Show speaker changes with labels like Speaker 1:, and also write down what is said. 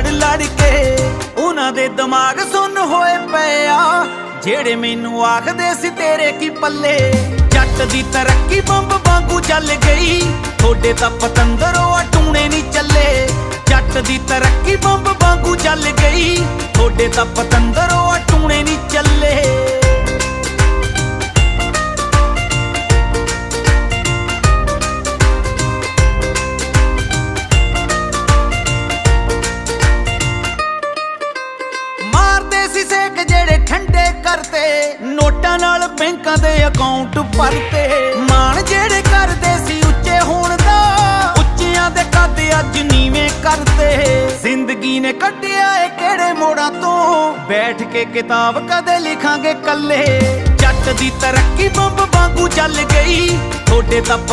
Speaker 1: ਲੜ ਲੜ ਕੇ ਉਹਨਾਂ ਦੇ ਦਿਮਾਗ ਸੁਨ ਹੋਏ ਪਏ ਆ। ਜਿਹੜੇ ਮੈਨੂੰ ਆਖਦੇ ਸੀ ਤੇਰੇ ਕੀ ਪੱਲੇ? ਜੱਟ ਦੀ ਤਰੱਕੀ ਬੰਬ ਵਾਂਗੂ ਚੱਲ ਗਈ। ਥੋੜੇ ਤਾਂ ਉਹ ਟੂਣੇ ਨਹੀਂ ਚੱਲੇ। ਜੱਟ ਦੀ ਤਰੱਕੀ ਬੰਬ ਵਾਂਗੂ ਚੱਲ ਗਈ। ਥੋੜੇ ਤਾਂ ਪਤੰਦਰ ਸੀ ਸੇਕ ਜਿਹੜੇ ਠੰਡੇ ਕਰਤੇ। ਨੋਟਾਂ ਨਾਲ ਬੈਂਕਾਂ ਦੇ ਅਕਾਊਂਟ ਭਰਤੇ। ਮਾਣ ਜਿਹੜੇ ਕਰਦੇ ਸੀ ਉੱਚੇ ਹੋਣ ਦਾ। ਉੱਚਿਆਂ ਦੇ ਕੱਦ ਅੱਜ ਨੀਵੇਂ ਕਰਤੇ। ਜ਼ਿੰਦਗੀ ਨੇ ਕੱਢਿਆ ਏ ਕਿਹੜੇ ਮੋੜਾਂ ਤੋਂ? ਬੈਠ ਕੇ ਕਿਤਾਬ ਕਦੇ ਲਿਖਾਂਗੇ ਕੱਲੇ ਜੱਟ ਦੀ ਤਰੱਕੀ ਬੰਬ ਵਾਂਗੂ ਚੱਲ ਗਈ। ਥੋੜੇ ਤਾਂ